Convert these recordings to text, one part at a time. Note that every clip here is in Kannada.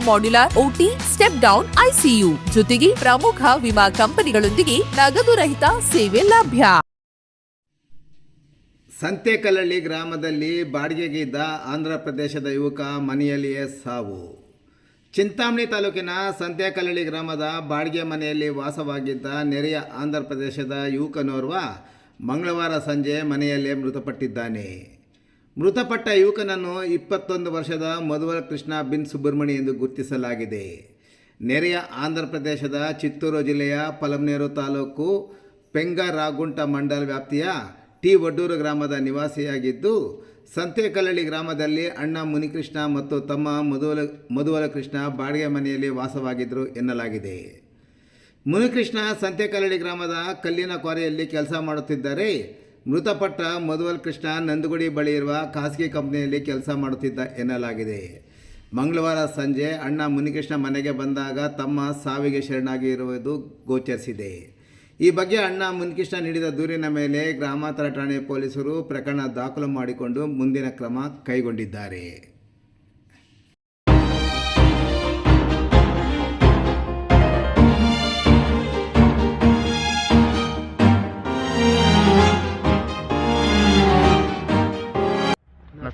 modular OT step down ICU ಜೊತೆಗೆ ಪ್ರಮುಖ ವಿಮಾ ಕಂಪನಿಗಳೊಂದಿಗೆ ನಗದು ರಹಿತ ಸೇವೆ ಲಭ್ಯ. ಸಂತೆಕಲ್ಲಳ್ಳಿ ಗ್ರಾಮದಲ್ಲಿ ಬಾಡಿಗೆಗಿದ್ದ ಆಂಧ್ರ ಪ್ರದೇಶದ ಯುವಕ ಮನೆಯಲ್ಲಿಯೇ ಸಾವು. ಚಿಂತಾಮಣಿ ತಾಲೂಕಿನ ಸಂತೆಕಲ್ಲಳ್ಳಿ ಗ್ರಾಮದ ಬಾಡಿಗೆ ಮನೆಯಲ್ಲಿ ವಾಸವಾಗಿದ್ದ ನೆರೆಯ ಆಂಧ್ರ ಪ್ರದೇಶದ ಯುವಕನೋರ್ವ ಮಂಗಳವಾರ ಸಂಜೆ ಮನೆಯಲ್ಲೇ ಮೃತಪಟ್ಟಿದ್ದಾನೆ. ಮೃತಪಟ್ಟ ಯುವಕನನ್ನು ಇಪ್ಪತ್ತೊಂದು ವರ್ಷದ ಮಧುವರ ಕೃಷ್ಣ ಬಿನ್ ಸುಬ್ರಹ್ಮಣಿ ಎಂದು ಗುರುತಿಸಲಾಗಿದೆ. ನೆರೆಯ ಆಂಧ್ರ ಪ್ರದೇಶದ ಚಿತ್ತೂರು ಜಿಲ್ಲೆಯ ಪಲಮ್ನೇರು ತಾಲೂಕು ಪೆಂಗರಾಗುಂಟ ಮಂಡಲ ವ್ಯಾಪ್ತಿಯ ಟಿ ವಡ್ಡೂರು ಗ್ರಾಮದ ನಿವಾಸಿಯಾಗಿದ್ದು, ಸಂತೆಕಲ್ಲಳ್ಳಿ ಗ್ರಾಮದಲ್ಲಿ ಅಣ್ಣ ಮುನಿಕೃಷ್ಣ ಮತ್ತು ತಮ್ಮ ಮಧುವಲ ಮಧುವಲ ಕೃಷ್ಣ ಬಾಡಿಗೆ ಮನೆಯಲ್ಲಿ ವಾಸವಾಗಿದ್ದರು ಎನ್ನಲಾಗಿದೆ. ಮುನಿಕೃಷ್ಣ ಸಂತೆಕಲ್ಲಳ್ಳಿ ಗ್ರಾಮದ ಕಲ್ಲಿನ ಕ್ವಾರಿಯಲ್ಲಿ ಕೆಲಸ ಮಾಡುತ್ತಿದ್ದರೆ ಮೃತಪಟ್ಟ ಮಧುವಲ್ ಕೃಷ್ಣ ನಂದಗುಡಿ ಬಳಿ ಇರುವ ಖಾಸಗಿ ಕಂಪನಿಯಲ್ಲಿ ಕೆಲಸ ಮಾಡುತ್ತಿದ್ದ ಎನ್ನಲಾಗಿದೆ. ಮಂಗಳವಾರ ಸಂಜೆ ಅಣ್ಣ ಮುನಿಕೃಷ್ಣ ಮನೆಗೆ ಬಂದಾಗ ತಮ್ಮ ಸಾವಿಗೆ ಶರಣಾಗಿರುವುದು ಗೋಚರಿಸಿದೆ. ಈ ಬಗ್ಗೆ ಅಣ್ಣ ಮುನಿಕೃಷ್ಣ ನೀಡಿದ ದೂರಿನ ಮೇಲೆ ಗ್ರಾಮಾಂತರ ಠಾಣೆ ಪೊಲೀಸರು ಪ್ರಕರಣ ದಾಖಲು ಮಾಡಿಕೊಂಡು ಮುಂದಿನ ಕ್ರಮ ಕೈಗೊಂಡಿದ್ದಾರೆ.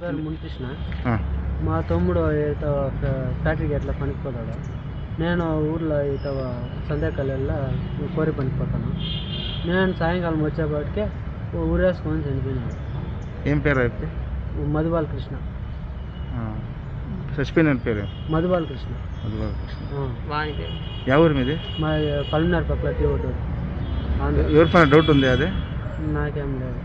మునికృష్ణ. మా తమ్ముడు ఈత ఫ్యాక్టరీకి ఎట్లా పనికి పోతాడు నేను ఊర్లో ఈత సంధ్యాకాలంలో కోరి పనికి పోతాను నేను సాయంకాలం వచ్చేపాటికే ఊరేసుకొని చనిపోయినాడు. ఏం పేరు అయితే మధుబాల కృష్ణ చచ్చిపోయిన పేరు? మధుబాల కృష్ణ మధుబాల కృష్ణ. ఎవరి మీది? మా పల్మినార్ పక్కల ఎవరి డౌట్ ఉంది అదే? నాకేం లేదు.